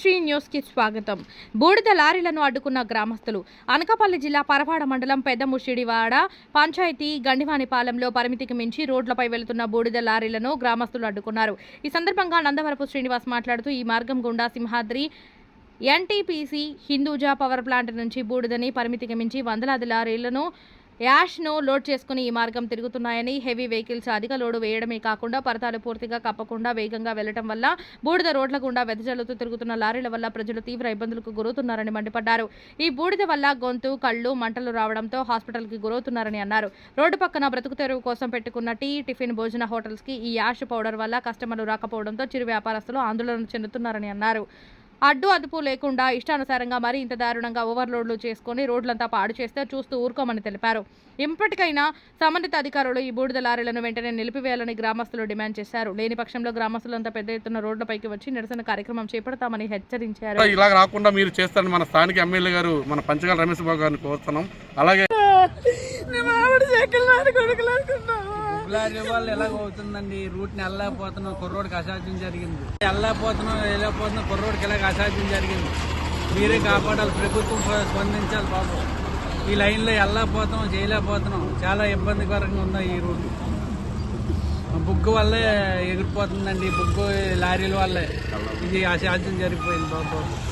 శ్రీ న్యూస్కి స్వాగతం. బూడిద లారీలను అడ్డుకున్న గ్రామస్తులు. అనకాపల్లి జిల్లా పరవాడ మండలం పెద్ద ముషిడివాడ పంచాయతీ గండివానిపాలెంలో పరిమితికి మించి రోడ్లపై వెళుతున్న బూడిద లారీలను గ్రామస్తులు అడ్డుకున్నారు. ఈ సందర్భంగా నందవరపు శ్రీనివాస్ మాట్లాడుతూ ఈ మార్గం గుండా Simhadri NTPC Hinduja power plant నుంచి బూడిదని పరిమితికి మించి వందలాది లారీలను యాష్ను లోడ్ చేసుకుని ఈ మార్గం తిరుగుతున్నాయని హెవీ వెహికల్స్ అధిక లోడు వేయడమే కాకుండా పరతాలు పూర్తిగా కప్పకుండా వేగంగా వెళ్ళడం వల్ల బూడిద రోడ్ల గుండా వెదజల్లుతూ తిరుగుతున్న లారీల వల్ల ప్రజలు తీవ్ర ఇబ్బందులకు గురవుతున్నారని మండిపడ్డారు. ఈ బూడిద వల్ల గొంతు కళ్ళు మంటలు రావడంతో హాస్పిటల్కి గురవుతున్నారని అన్నారు. రోడ్డు పక్కన బ్రతుకు తెరువు కోసం పెట్టుకున్న టీ టిఫిన్ భోజన హోటల్స్కి ఈ యాష్ పౌడర్ వల్ల కస్టమర్లు రాకపోవడంతో చిరు వ్యాపారస్తులు ఆందోళన చెందుతున్నారని అన్నారు. అడ్డు అదుపు లేకుండా ఇష్టానుసారంగా మరీ ఇంత దారుణంగా ఓవర్లోడ్లు చేసుకుని రోడ్లంతా పాడు చేస్తే చూస్తూ ఊరుకోమని తెలిపారు. ఇప్పటికైనా సంబంధిత అధికారులు ఈ బూడిద లారీలను వెంటనే నిలిపివేయాలని గ్రామస్తులు డిమాండ్ చేశారు. లేని పక్షంలో గ్రామస్తులంతా పెద్ద ఎత్తున రోడ్లపైకి వచ్చి నిరసన కార్యక్రమం చేపడతామని హెచ్చరించారు. ఇలా రాకుండా మీరు చేస్తారని మన స్థానిక ఎమ్మెల్యే గారు మన పంచగాల రమేష్ బాబు గారిని కోరుతున్నాం. అలాగే గులాబీ వాళ్ళు ఎలాగ అవుతుందండి? రూట్ని వెళ్ళలేకపోతున్నాం కుర్రోడికి అసాధ్యం జరిగింది. వెళ్ళలేకపోతున్నాం వెళ్ళలేకపోతున్నాం కుర్రోడికి ఎలాగ అసాధ్యం జరిగింది? మీరే కాపాడాలి. ప్రభుత్వం స్పందించాలి బాబు. ఈ లైన్లో వెళ్ళలేకపోతున్నాం చేయలేకపోతున్నాం. చాలా ఇబ్బందికరంగా ఉంది ఈ రూట్. బుగ్గు వల్లే ఎగిరిపోతుందండి. బుగ్గు లారీల వల్లే. ఇది అసాధ్యం జరిగిపోయింది బాబు.